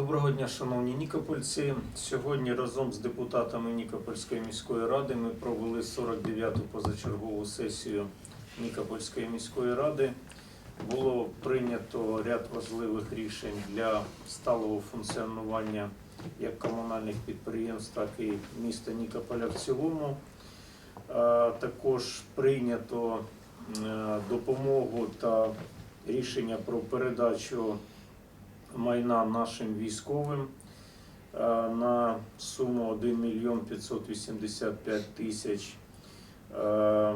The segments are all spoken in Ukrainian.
Доброго дня, шановні нікопольці. Сьогодні разом з депутатами Нікопольської міської ради ми провели 49-ту позачергову сесію Нікопольської міської ради. Було прийнято ряд важливих рішень для сталого функціонування як комунальних підприємств, так і міста Нікополя в цілому. Також прийнято е, допомогу та рішення про передачу майна нашим військовим е, на суму 1 мільйон 585 тисяч. Е,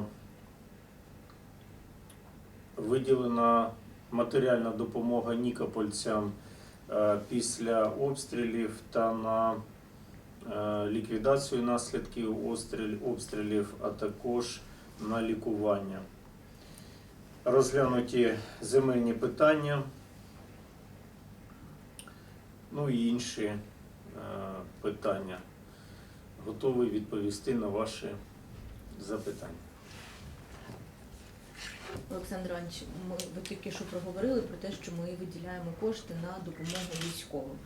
Виділена матеріальна допомога нікопольцям е, після обстрілів та на ліквідацію наслідків обстрілів, а також на лікування. Розглянуті земельні питання ну і інші е, питання. Готовий відповісти на ваші запитання. Олександр Іванович, ми ви тільки що проговорили про те, що ми виділяємо кошти на допомогу військовим.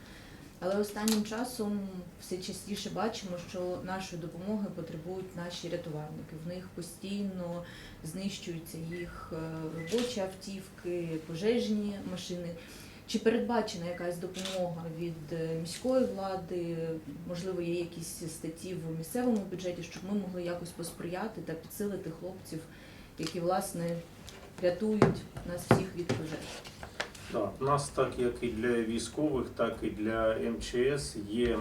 Але останнім часом все частіше бачимо, що нашої допомоги потребують наші рятувальники. В них постійно знищуються їх е, робочі автівки, пожежні машини. Чи передбачена якась допомога від е, міської влади? Можливо, є якісь статті в місцевому бюджеті, щоб ми могли якось посприяти та підсилити хлопців, які власне рятують нас всіх від пожеж. Так, у нас, так як і для військових, так і для МЧС є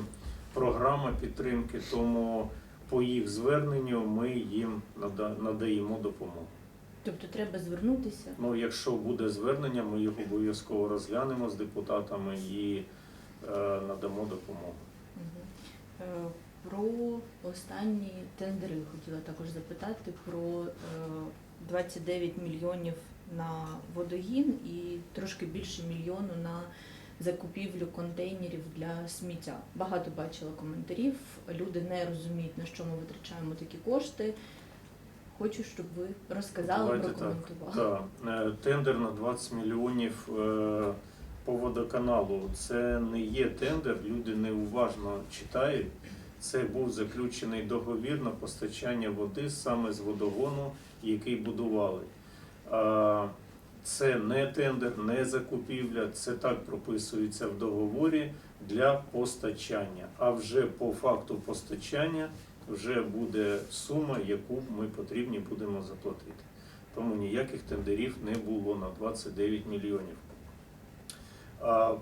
програма підтримки, тому по їх зверненню ми їм нада- надаємо допомогу. Тобто треба звернутися. Ну, якщо буде звернення, ми їх обов'язково розглянемо з депутатами і е, надамо допомогу. Е, Про останні тендери хотіла також запитати про е, 29 мільйонів на водогін і трошки більше мільйону на закупівлю контейнерів для сміття. Багато бачила коментарів. Люди не розуміють, на що ми витрачаємо такі кошти. Хочу, щоб ви розказали, Давайте прокоментували. Так, е, тендер на 20 мільйонів е, по водоканалу. Це не є тендер, люди неуважно читають. Це був заключений договір на постачання води саме з водогону, який будували. Це не тендер, не закупівля, це так прописується в договорі для постачання. А вже по факту постачання вже буде сума, яку ми потрібні будемо заплатити. Тому ніяких тендерів не було на 29 мільйонів.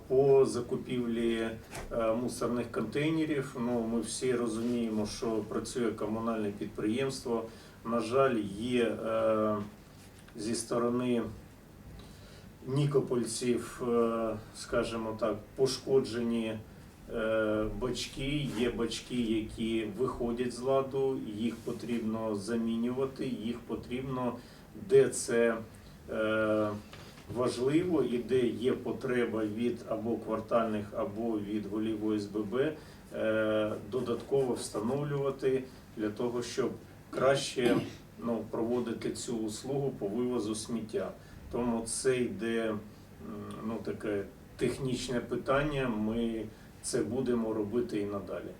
По закупівлі е, мусорних контейнерів, ну ми всі розуміємо, що працює комунальне підприємство. На жаль, є е, зі сторони нікопольців, е, скажімо так, пошкоджені бачки. Є бачки, які виходять з ладу, їх потрібно замінювати, їх потрібно, де це е, важливо і де є потреба від або квартальних, або від голів ОСББ, е, додатково встановлювати для того, щоб краще ну, проводити цю услугу по вивозу сміття. Тому це йде ну, таке технічне питання. Ми це будемо робити і надалі.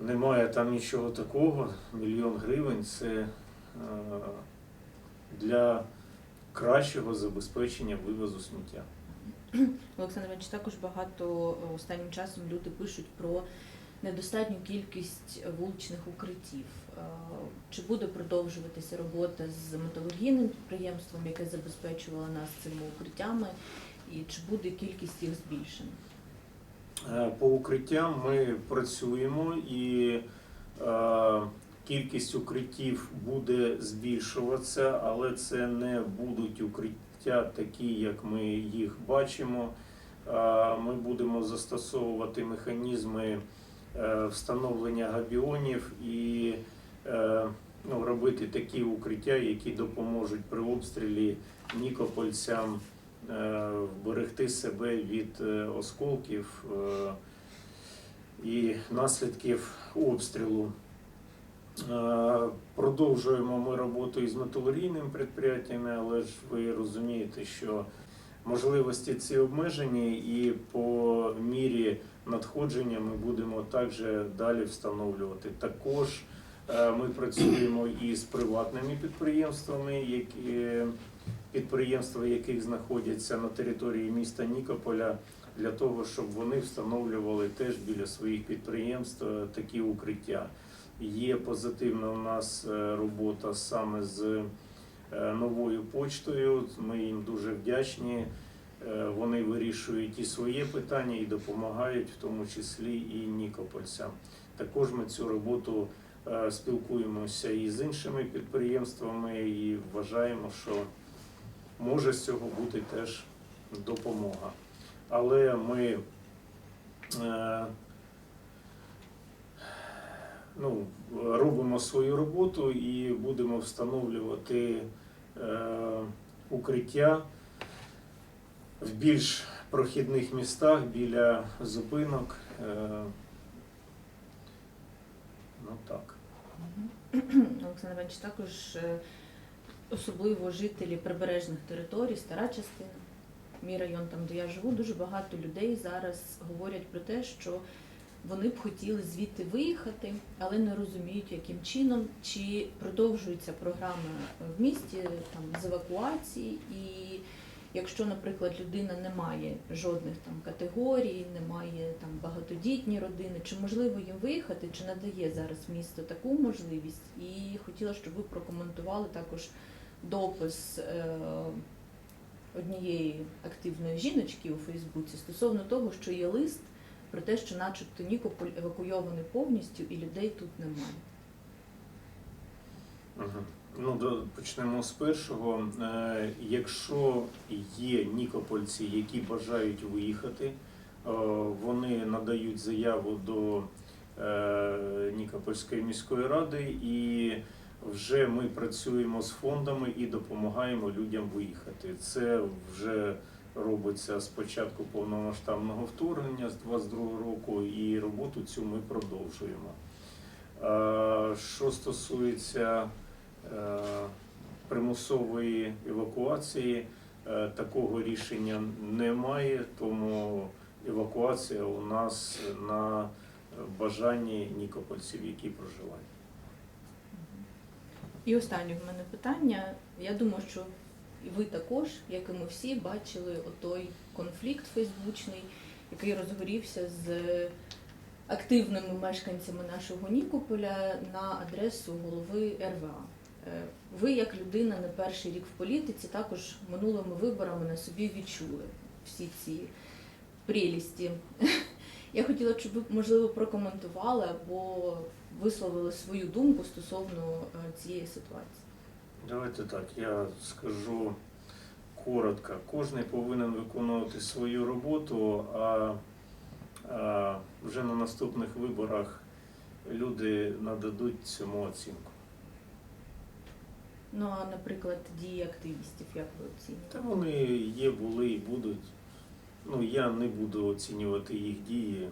Немає там нічого такого. Мільйон гривень це е, для кращого забезпечення вивозу сміття. Олександр Іванович, також багато е, останнім часом люди пишуть про недостатню кількість вуличних укриттів. Е, Чи буде продовжуватися робота з металургійним підприємством, яке забезпечувало нас цими укриттями, і чи буде кількість їх збільшена? Е, По укриттям ми працюємо і е, кількість укриттів буде збільшуватися, але це не будуть укриття такі, як ми їх бачимо. Е, Ми будемо застосовувати механізми е, встановлення габіонів і е, ну, робити такі укриття, які допоможуть при обстрілі нікопольцям е, вберегти себе від е, осколків е, і наслідків обстрілу. Продовжуємо ми роботу із металургійними підприємствами, але ж ви розумієте, що можливості ці обмежені, і по мірі надходження ми будемо також далі встановлювати. Також ми працюємо і з приватними підприємствами, які підприємства, яких знаходяться на території міста Нікополя, для того, щоб вони встановлювали теж біля своїх підприємств е, такі укриття. Є позитивна у нас е, робота саме з е, новою почтою. Ми їм дуже вдячні. Е, Вони вирішують і своє питання, і допомагають, в тому числі і нікопольцям. Також ми цю роботу е, спілкуємося і з іншими підприємствами, і вважаємо, що може з цього бути теж допомога. Але ми е, ну, робимо свою роботу і будемо встановлювати е, укриття в більш прохідних містах біля зупинок. Е, ну так. Олександр Іванович, також е, особливо жителі прибережних територій, стара частина, мій район, там де я живу, дуже багато людей зараз говорять про те, що вони б хотіли звідти виїхати, але не розуміють, яким чином, чи продовжується програма в місті там з евакуації, і якщо, наприклад, людина не має жодних там категорій, не має там багатодітні родини, чи можливо їм виїхати, чи надає зараз місто таку можливість? І хотіла, щоб ви прокоментували також допис е, однієї активної жіночки у Фейсбуці стосовно того, що є лист про те, що начебто Нікополь евакуйований повністю і людей тут немає. Мгм. Ну, до, почнемо з першого. Е, якщо є нікопольці, які бажають виїхати, е, вони надають заяву до е, Нікопольської міської ради, і вже ми працюємо з фондами і допомагаємо людям виїхати. Це вже робиться з початку повномасштабного вторгнення з 22 року, і роботу цю ми продовжуємо. Що стосується примусової евакуації, е, такого рішення немає, тому евакуація у нас на бажанні нікопольців, які проживають. І останнє в мене питання. Я думаю, що ви також, як і ми всі, бачили отой конфлікт фейсбучний, який розгорівся з активними мешканцями нашого Нікополя на адресу голови РВА. Е, Ви, як людина не перший рік в політиці, також минулими виборами на собі відчули всі ці прелісті. Я хотіла, щоб ви, можливо, прокоментували або висловили свою думку стосовно е, цієї ситуації. Давайте так, я скажу коротко. Кожен повинен виконувати свою роботу, а, а вже на наступних виборах люди нададуть цьому оцінку. Ну а наприклад, дії активістів, як ви оцінюєте? Та вони є, були і будуть. Ну, я не буду оцінювати їх дії.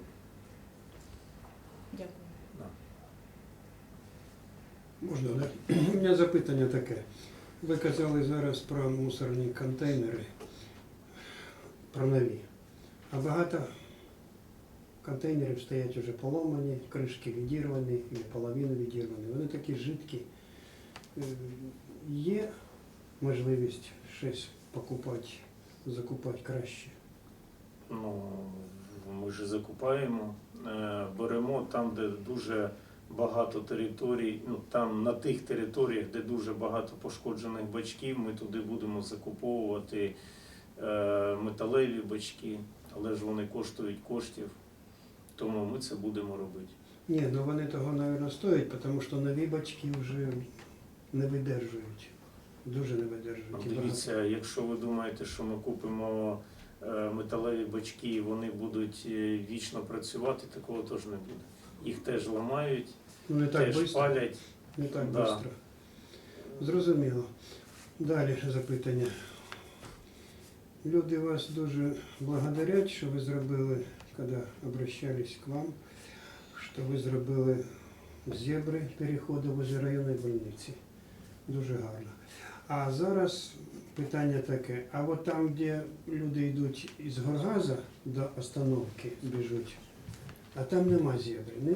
Дякую. Да. Можна, да? У мене запитання таке. Ви казали зараз про мусорні контейнери, про нові. А багато контейнерів стоять вже поломані, кришки відірвані, і половину відірвані. Вони такі жидкі. Є можливість щось покупати, закупати краще. Ну, ми ж закупаємо, е, беремо там, де дуже багато територій, ну там на тих територіях, де дуже багато пошкоджених бачків, ми туди будемо закуповувати е, металеві бачки, але ж вони коштують коштів, тому ми це будемо робити. Ні, ну вони того, мабуть, стоять, тому що нові бачки вже не видержують. Дуже не видержують. Дивіться, якщо ви думаєте, що ми купимо е, металеві бачки і вони будуть е, вічно працювати, такого теж не буде. Їх теж ламають, Ну, не так теж швидко. палять. Не так Да. швидко. Зрозуміло. Далі запитання. Люди вас дуже благодарять, що ви зробили, коли обращались к вам, що ви зробили зебри переходу возле районної больниці. Дуже гарно. А зараз питання таке. А от там, де люди йдуть із Горгаза до остановки біжуть, а там нема зебри. Не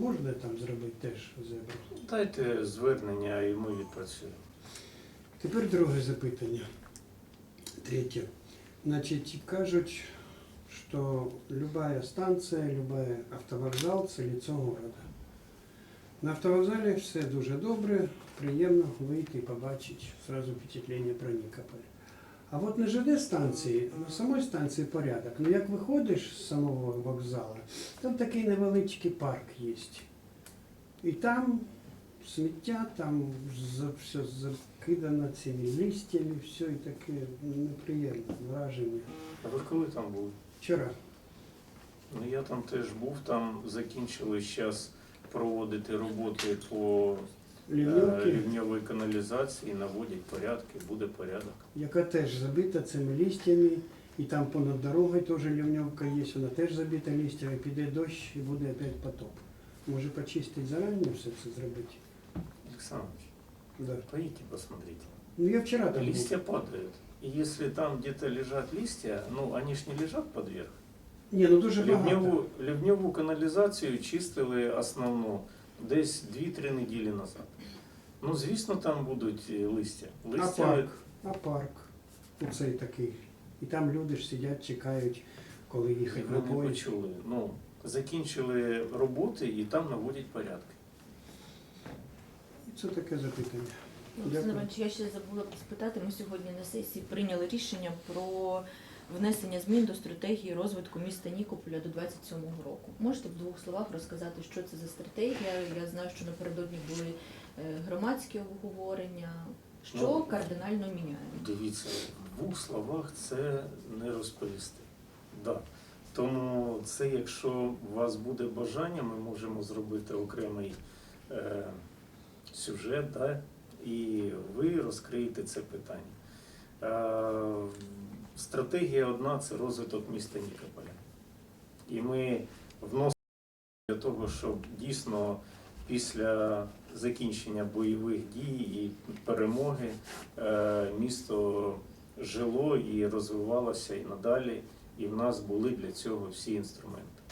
можна там зробити теж зебру? Дайте звернення і ми відпрацюємо. Тепер друге запитання. Третє. Значить, кажуть, що любая станція, любой автовокзал це лицо города. На автовокзалі все дуже добре, приємно вийти, і побачити, сразу впечатлення про Нікополь. А от на ЖД станції, на самій станції порядок. Ну як виходиш з самого вокзалу, там такий невеличкий парк є. І там сміття, там все закидано цими листями, все і таке неприємне враження. А ви коли там були? Вчора. Ну я там теж був, там закінчили зараз проводити роботи по е, рівньовій каналізації, наводять порядки, буде порядок. яка теж забита цими листями, і там понад дорогою теж лівньовка є, вона теж забита листями, піде дощ і буде опять потоп. Може почистити зарані все це зробити? Александрович, Да. поедьте посмотрите. Ну я вчора там був. Листья падают. И если там где-то лежат листья, ну они ж не лежат подверх. Ні, ну дуже багато. Ливневу, ливневу каналізацію чистили основну десь 2-3 неділі назад. Ну, звісно, там будуть е, листя. А Листя парк, а парк, оцей такий. І там люди ж сидять, чекають, коли їхати на не поїзд. почули. Ну, закінчили роботи і там наводять порядки. Це таке запитання. Олександр Дякую. Іванович, я ще забула спитати. Ми сьогодні на сесії прийняли рішення про внесення змін до стратегії розвитку міста Нікополя до 27-го року. Можете в двох словах розказати, що це за стратегія? Я знаю, що напередодні були е, громадські обговорення. Що Ну, кардинально міняємо? Дивіться, в двох словах це не розповісти. Да. Тому це, якщо у вас буде бажання, ми можемо зробити окремий е, сюжет, да, і ви розкриєте це питання. Е, стратегія одна це розвиток міста Нікополя. І ми вносимо для того, щоб дійсно після закінчення бойових дій і перемоги е, місто жило і розвивалося і надалі, і в нас були для цього всі інструменти.